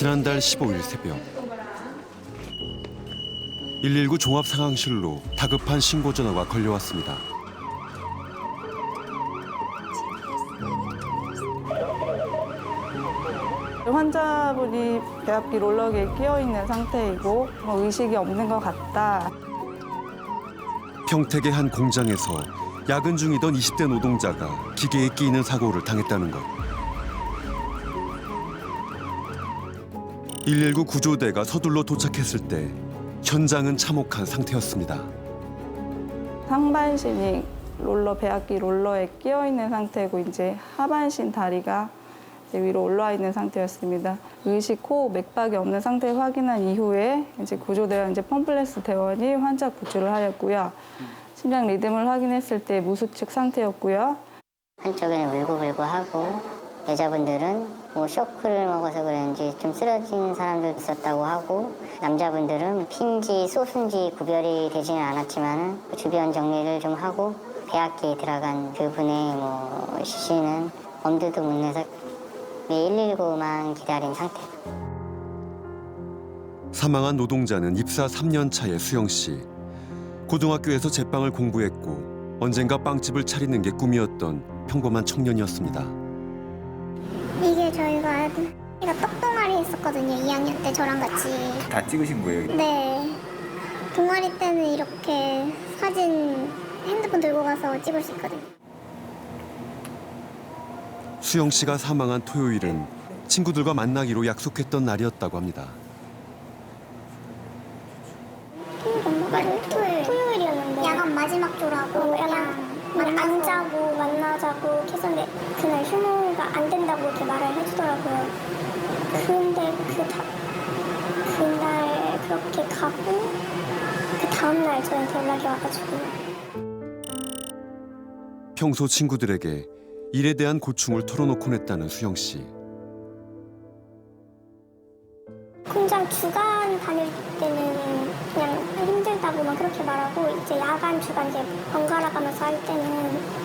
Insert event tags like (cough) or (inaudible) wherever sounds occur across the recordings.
지난달 15일 새벽 119 종합 상황실로 다급한 신고 전화가 걸려왔습니다. 환자분이 배압기 롤러기에 끼어 있는 상태이고 어, 의식이 없는 것 같다. 평택의 한 공장에서 야근 중이던 20대 노동자가 기계에 끼이는 사고를 당했다는 것. 119 구조대가 서둘러 도착했을 때 현장은 참혹한 상태였습니다. 상반신이 롤러 배압기 롤러에 끼어 있는 상태고 이제 하반신 다리가 이제 위로 올라와 있는 상태였습니다. 의식, 코, 맥박이 없는 상태 확인한 이후에 이제 구조대와 이제 펌플레스 대원이 환자 구출을 하였고요. 심장 리듬을 확인했을 때 무수측 상태였고요. 한쪽에는 울고불고 하고 여자분들은 뭐 쇼크를 먹어서 그런지 좀 쓰러진 사람도 있었다고 하고 남자분들은 핀지 소순지 구별이 되지는 않았지만 주변 정리를 좀 하고 배악기에 들어간 그분의 뭐 시신은 엄두도 못 내서 119만 기다린 상태. 사망한 노동자는 입사 3년 차의 수영 씨. 고등학교에서 제빵을 공부했고 언젠가 빵집을 차리는 게 꿈이었던 평범한 청년이었습니다. 이게 저희가 이가 떡동아리 했었거든요. 2학년 때 저랑 같이. 다 찍으신 거예요? 네. 동아리 때는 이렇게 사진 핸드폰 들고 가서 찍을 수 있거든요. 수영 씨가 사망한 토요일은 친구들과 만나기로 약속했던 날이었다고 합니다. 토요일, 토요일. 토요일이었는데. 야간 마지막 조라고 야간 안 자고 만나자고 이렇게 했었는데 그날 휴무가 안 된다고 이렇게 말을 해주더라고요. 근데 그 다, 그날 그렇게 가고 그 다음날 저한테 연락이 와가지고 평소 친구들에게 일에 대한 고충을 털어놓곤 했다는 수영 씨. 공장 주간 다닐 때는 그냥 힘들다고만 그렇게 말하고 이제 야간 주간 이제 번갈아 가면서 할 때는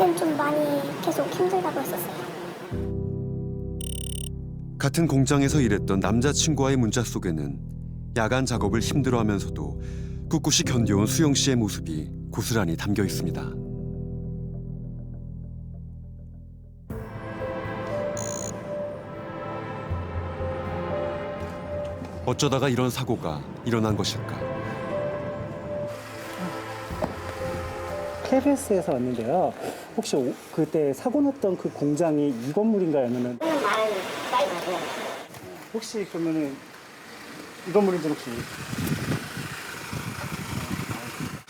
그땐 좀 많이 계속 힘들다고 했었어요. 같은 공장에서 일했던 남자친구와의 문자 속에는 야간 작업을 힘들어하면서도 꿋꿋이 견뎌온 수영 씨의 모습이 고스란히 담겨 있습니다. 어쩌다가 이런 사고가 일어난 것일까? KBS에서 왔는데요. 혹시 오- 그때 사고 났던 그 공장이 이 건물인가요? 아니면 혹시 그러면은 이 건물인지 혹시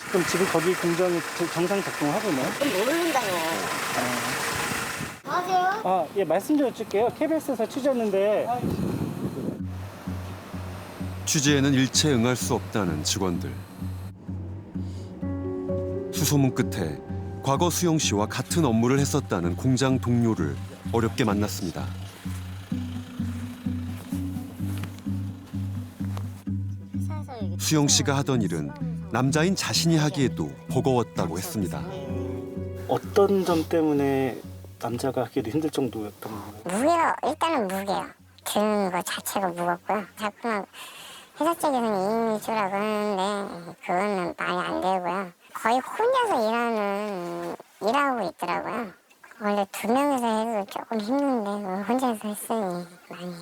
그럼 지금 거기 공장이 저- 정상 작동을 하고 있나요? 모른다요. 안녕하세요. 아, 예, 말씀 좀 여쭐게요. KBS에서 취재했는데 취재에는 일체 응할 수 없다는 직원들. 수소문 끝에 과거 수영 씨와 같은 업무를 했었다는 공장 동료를 어렵게 만났습니다. 수영 씨가 하던 일은 남자인 자신이 하기에도 버거웠다고 했습니다. 어떤 점 때문에 남자가 하기도 힘들 정도였던 건가요? 무게가 일단은 무게요. 드는 거 자체가 무겁고요. 자꾸만 회사 쪽에서는 2인 주라고 하는데 그거는 말이 안 되고요. 거의 혼자서 일하는 일하고 있더라고요. 원래 두 명이서 해도 조금 힘든데 뭐 혼자서 했으니 많이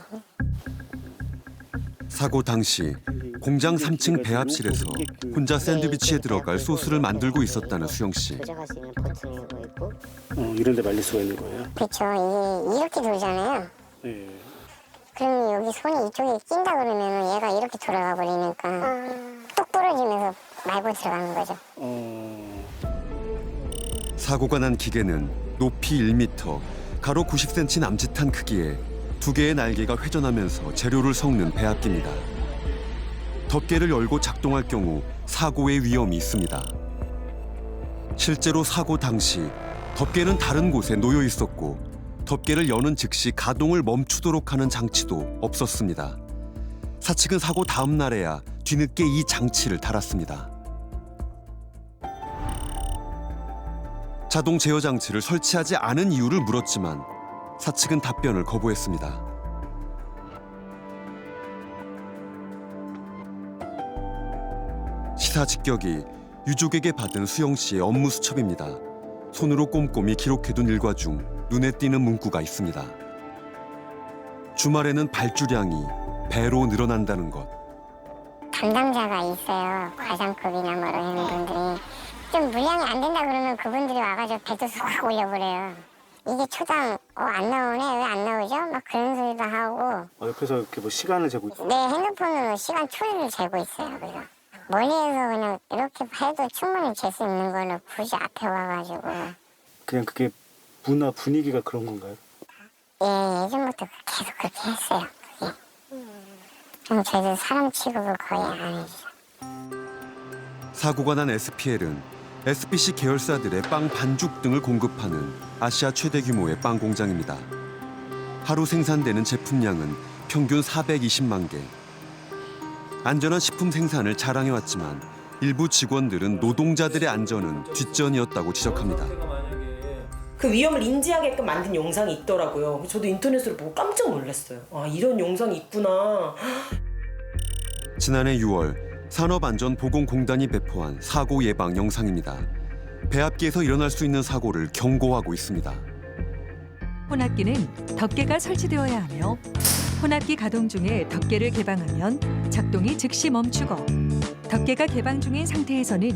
사고 당시 공장 3층 배합실에서 혼자 샌드위치에 들어갈 소스를 만들고 있었다는 수영 씨. 조작할 수 있는 버튼이고 있고 어, 이런 데 말릴 수가 있는 거예요? 그렇죠. 이게 이렇게 돌잖아요. 예. 그럼 여기 손이 이쪽에 낀다 그러면 얘가 이렇게 돌아가 버리니까 뚝 부러지면서 말고 들어가는 거죠. 어, 사고가 난 기계는 높이 1m, 가로 90cm 남짓한 크기에 두 개의 날개가 회전하면서 재료를 섞는 배합기입니다. 덮개를 열고 작동할 경우 사고의 위험이 있습니다. 실제로 사고 당시 덮개는 다른 곳에 놓여 있었고 덮개를 여는 즉시 가동을 멈추도록 하는 장치도 없었습니다. 사측은 사고 다음 날에야 뒤늦게 이 장치를 달았습니다. 자동 제어 장치를 설치하지 않은 이유를 물었지만 사측은 답변을 거부했습니다. 시사 직격이 유족에게 받은 수영 씨의 업무 수첩입니다. 손으로 꼼꼼히 기록해둔 일과 중 눈에 띄는 문구가 있습니다. 주말에는 발주량이 배로 늘어난다는 것. 담당자가 있어요. 과장급이나 뭐로 하는 분들이. 좀 물량이 안 된다 그러면 그분들이 와가지고 배도 쏙 올려버려요. 이게 초당 어, 안 나오네 왜 안 나오죠? 막 그런 소리도 하고 옆에서 이렇게 뭐 시간을 재고 있어요. 내 핸드폰으로 시간 초를 재고 있어요. 그래서 멀리에서 그냥 이렇게 해도 충분히 잴 수 있는 거는 굳이 앞에 와가지고 그냥 그게 문화 분위기가 그런 건가요? 예 예전부터 계속 그렇게 했어요. 그게. 그럼 저희도 사람 취급을 거의 안 해주죠. 사고가 난 SPL은 SPC 계열사들의 빵 반죽 등을 공급하는 아시아 최대 규모의 빵 공장입니다. 하루 생산되는 제품량은 평균 420만 개. 안전한 식품 생산을 자랑해왔지만 일부 직원들은 노동자들의 안전은 뒷전이었다고 지적합니다. 그 위험을 인지하게끔 만든 영상이 있더라고요. 저도 인터넷으로 보고 깜짝 놀랐어요. 아 이런 영상이 있구나. 지난해 6월 산업안전보건공단이 배포한 사고 예방 영상입니다. 배합기에서 일어날 수 있는 사고를 경고하고 있습니다. 혼합기는 덮개가 설치되어야 하며 혼합기 가동 중에 덮개를 개방하면 작동이 즉시 멈추고 덮개가 개방 중인 상태에서는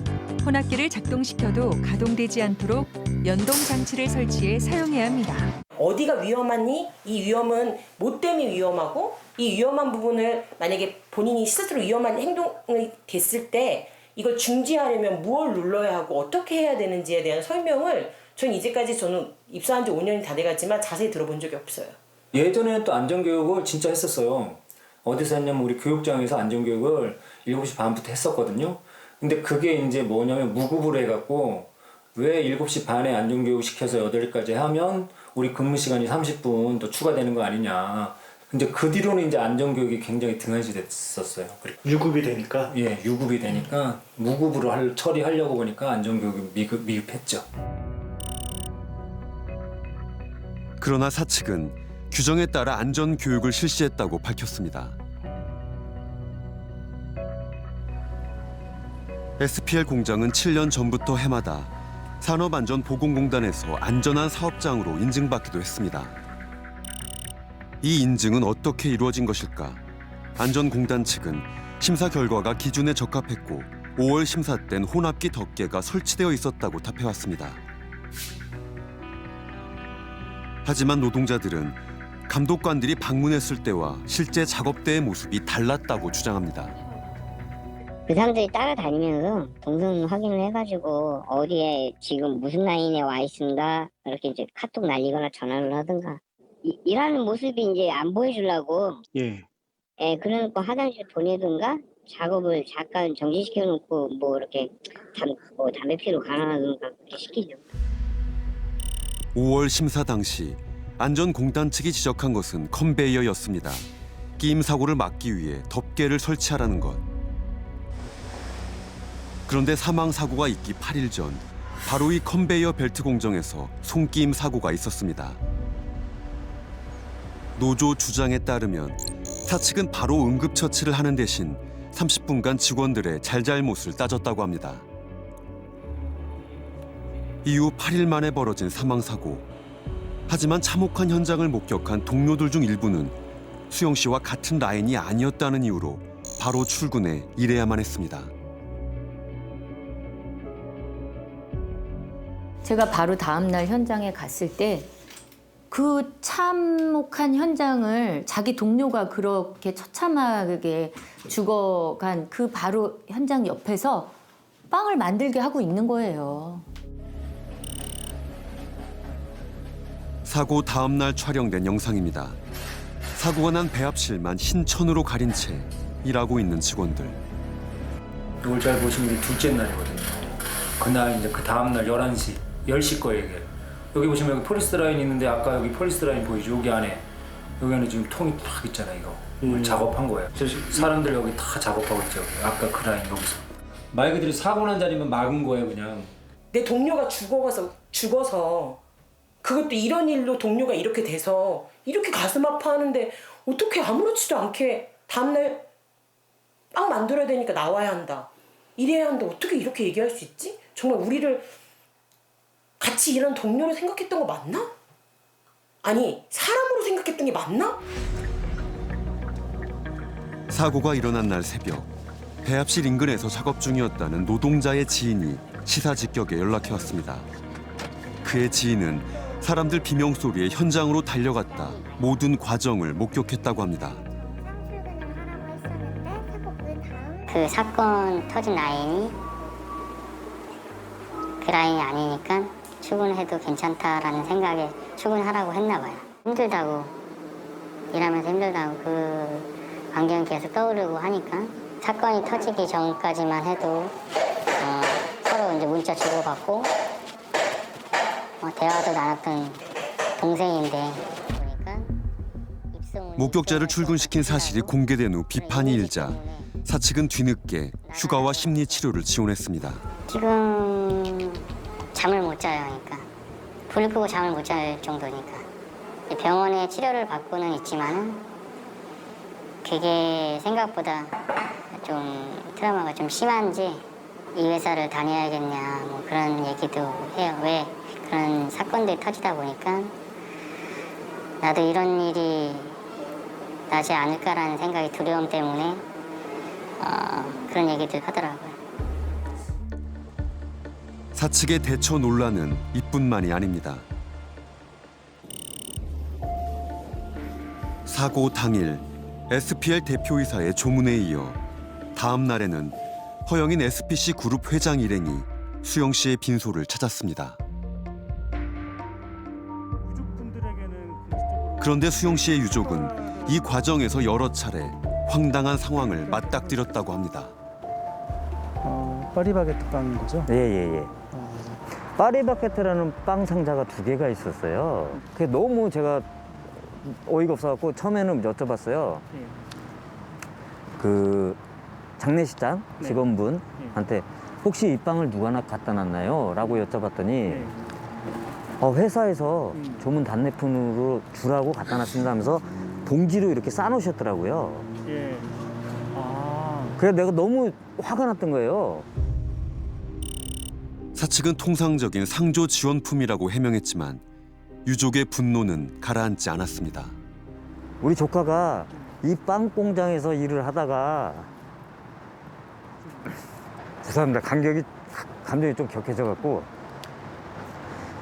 혼합기를 작동시켜도 가동되지 않도록 연동 장치를 설치해 사용해야 합니다. 어디가 위험하니? 이 위험은 뭐 때문에 위험하고 이 위험한 부분을 만약에 본인이 스스로 위험한 행동이 됐을 때 이걸 중지하려면 무엇을 눌러야 하고 어떻게 해야 되는지에 대한 설명을 전 이제까지 저는 입사한 지 5년이 다 돼갔지만 자세히 들어본 적이 없어요. 예전에는 또 안전교육을 진짜 했었어요. 어디서 했냐면 우리 교육장에서 안전교육을 7시 반부터 했었거든요. 근데 그게 이제 뭐냐면 무급으로 해갖고 왜 7시 반에 안전교육 시켜서 8시까지 하면 우리 근무 시간이 30분 더 추가되는 거 아니냐. 근데 그 뒤로는 이제 안전교육이 굉장히 등한시 됐었어요. 그리고 유급이 되니까 예, 유급이 되니까 무급으로 할, 처리하려고 보니까 안전교육이 미급, 미흡했죠. 그러나 사측은 규정에 따라 안전 교육을 실시했다고 밝혔습니다. SPL 공장은 7년 전부터 해마다 산업안전보건공단에서 안전한 사업장으로 인증받기도 했습니다. 이 인증은 어떻게 이루어진 것일까? 안전공단 측은 심사 결과가 기준에 적합했고 5월 심사 땐 혼합기 덮개가 설치되어 있었다고 답해왔습니다. 하지만 노동자들은 감독관들이 방문했을 때와 실제 작업 때의 모습이 달랐다고 주장합니다. 그 사람들이 따라다니면서 동선 확인을 해가지고 어디에 지금 무슨 라인에 와 있습니다. 이렇게 이제 카톡 날리거나 전화를 하든가 이- 일하는 모습이 이제 안 보여주려고 예. 예, 그래놓고 화장실 보내든가 작업을 잠깐 정지시켜 놓고 뭐 이렇게 담, 뭐 담배 피러 가라든가 그렇게 시키죠. 5월 심사 당시 안전공단 측이 지적한 것은 컨베이어였습니다. 끼임 사고를 막기 위해 덮개를 설치하라는 것. 그런데 사망 사고가 있기 8일 전 바로 이 컨베이어 벨트 공정에서 손끼임 사고가 있었습니다. 노조 주장에 따르면 사측은 바로 응급처치를 하는 대신 30분간 직원들의 잘잘못을 따졌다고 합니다. 이후 8일 만에 벌어진 사망 사고. 하지만 참혹한 현장을 목격한 동료들 중 일부는 수영 씨와 같은 라인이 아니었다는 이유로 바로 출근해 일해야만 했습니다. 제가 바로 다음 날 현장에 갔을 때 그 참혹한 현장을 자기 동료가 그렇게 처참하게 죽어간 그 바로 현장 옆에서 빵을 만들게 하고 있는 거예요. 사고 다음 날 촬영된 영상입니다. 사고가 난 배합실만 흰 천으로 가린 채 일하고 있는 직원들. 이걸 잘 보시면 이게 둘째 날이거든요. 그날 이제 그 다음 날 11시, 10시 거예요, 이게. 여기 보시면 여기 폴리스 라인 있는데 아까 여기 폴리스 라인 보이죠? 여기 안에. 여기 안에 지금 통이 딱 있잖아요, 이거. 음. 작업한 거예요. 사람들 여기 다 작업하고 있죠. 여기. 아까 그 라인 여기서. 말 그대로 사고 난 자리면 막은 거예요, 그냥. 내 동료가 죽어서 죽어서 그것도 이런 일로 동료가 이렇게 돼서 이렇게 가슴 아파하는데 어떻게 아무렇지도 않게 다음날 빵 만들어야 되니까 나와야 한다. 이래야 하는데 어떻게 이렇게 얘기할 수 있지? 정말 우리를 같이 일하는 동료로 생각했던 거 맞나? 아니 사람으로 생각했던 게 맞나? 사고가 일어난 날 새벽 배합실 인근에서 작업 중이었다는 노동자의 지인이 시사 직격에 연락해 왔습니다. 그의 지인은 사람들 비명 소리에 현장으로 달려갔다 모든 과정을 목격했다고 합니다. 그 사건 터진 라인이 그 라인이 아니니까 출근해도 괜찮다라는 생각에 출근하라고 했나 봐요. 힘들다고 일하면서 힘들다고 그 광경이 계속 떠오르고 하니까 사건이 터지기 전까지만 해도 어, 서로 이제 문자 주고받고 어, 대화도 나눴던 동생인데 보니까 목격자를 출근시킨 사실이 공개된 후 비판이 일자 사측은 뒤늦게 휴가와 심리 치료를 지원했습니다. 지금 잠을 못 자요, 불 끄고 잠을 못 잘 정도니까 병원에 치료를 받고는 있지만은 그게 생각보다 좀 트라우마가 좀 심한지 이 회사를 다녀야겠냐 뭐 그런 얘기도 해요. 왜 그런 사건들이 터지다 보니까 나도 이런 일이 나지 않을까라는 생각이 두려움 때문에 어, 그런 얘기들 하더라고요. 사측의 대처 논란은 이뿐만이 아닙니다. 사고 당일 SPL 대표이사의 조문에 이어 다음 날에는 허영인 SPC 그룹 회장 일행이 수영 씨의 빈소를 찾았습니다. 그런데 수영 씨의 유족은 이 과정에서 여러 차례 황당한 상황을 맞닥뜨렸다고 합니다. 어, 파리바게뜨 빵인 거죠? 예예예. 어, 파리바게트라는 빵 상자가 두 개가 있었어요. 그게 너무 제가 어이가 없어갖고 처음에는 여쭤봤어요. 예. 그 장례식장 네. 직원분한테 혹시 이 빵을 누가 나 갖다 놨나요? 라고 여쭤봤더니 예. 어, 회사에서 음. 조문 단내품으로 주라고 갖다 놨습니다면서 봉지로 이렇게 싸놓으셨더라고요. 예. 아, 그래서 내가 너무 화가 났던 거예요. 사측은 통상적인 상조 지원품이라고 해명했지만 유족의 분노는 가라앉지 않았습니다. 우리 조카가 이 빵 공장에서 일을 하다가 (laughs) 죄송합니다. 감격이 감정이 좀 격해져 갖고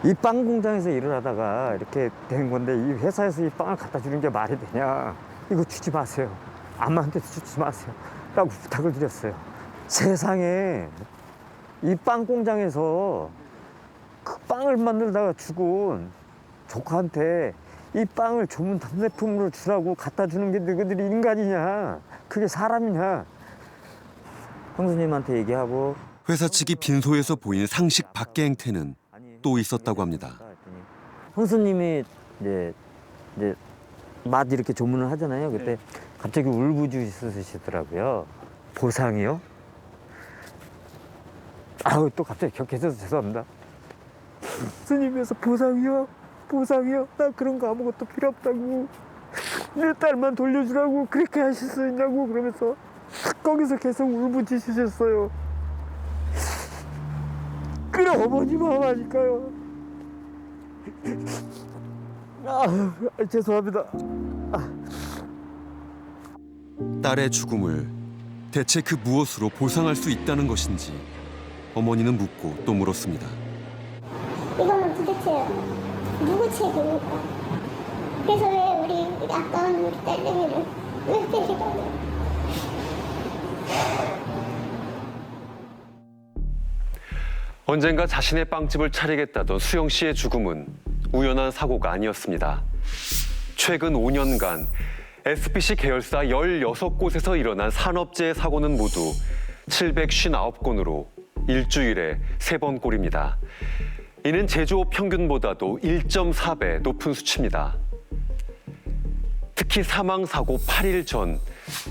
이 빵 공장에서 일을 하다가 이렇게 된 건데 이 회사에서 이 빵을 갖다 주는 게 말이 되냐? 이거 주지 마세요. 아무한테도 주지 마세요. 라고 부탁을 드렸어요. 세상에 이 빵 공장에서 그 빵을 만들다가 죽은 조카한테 이 빵을 조문 답례품으로 주라고 갖다 주는 게 너희들이 인간이냐? 그게 사람이냐? 형수님한테 얘기하고 회사 측이 빈소에서 보인 상식 밖의 행태는 또 있었다고 합니다. 형수님이 이제 이제 맛 이렇게 조문을 하잖아요. 그때 네. 갑자기 울부짖으시더라고요. 보상이요? 아우 또 갑자기 격해져서 죄송합니다. (laughs) 스님에서 보상이요? 보상이요? 나 그런 거 아무것도 필요 없다고. 내 딸만 돌려주라고 그렇게 하실 수 있냐고 그러면서 거기서 계속 울부짖으셨어요. 그래 어머니 마음하니까요. 아, 죄송합니다. 딸의 죽음을 대체 그 무엇으로 보상할 수 있다는 것인지 어머니는 묻고 또 물었습니다. 이거는 도대체 누구 책임일까? 그래서 왜 우리 아까운 우리 딸내미를 왜 때리고 언젠가 자신의 빵집을 차리겠다던 수영 씨의 죽음은 우연한 사고가 아니었습니다. 최근 5년간 SPC 계열사 16곳에서 일어난 산업재해 사고는 모두 759건으로 일주일에 3번 꼴입니다. 이는 제조업 평균보다도 1.4배 높은 수치입니다. 특히 사망 사고 8일 전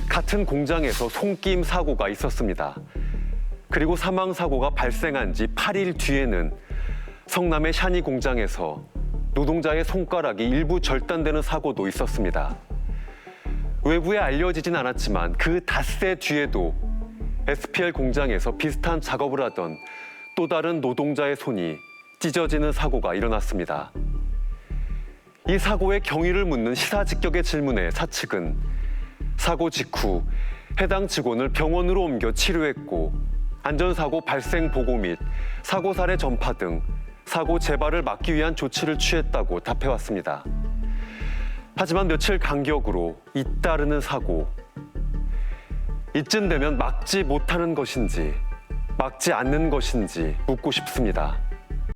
같은 공장에서 손김 사고가 있었습니다. 그리고 사망 사고가 발생한 지 8일 뒤에는 성남의 샤니 공장에서 노동자의 손가락이 일부 절단되는 사고도 있었습니다. 외부에 알려지진 않았지만 그 닷새 뒤에도 SPL 공장에서 비슷한 작업을 하던 또 다른 노동자의 손이 찢어지는 사고가 일어났습니다. 이 사고의 경위를 묻는 시사 직격의 질문에 사측은 사고 직후 해당 직원을 병원으로 옮겨 치료했고 안전사고 발생 보고 및 사고 사례 전파 등 사고 재발을 막기 위한 조치를 취했다고 답해왔습니다. 하지만 며칠 간격으로 잇따르는 사고. 이쯤 되면 막지 못하는 것인지 막지 않는 것인지 묻고 싶습니다.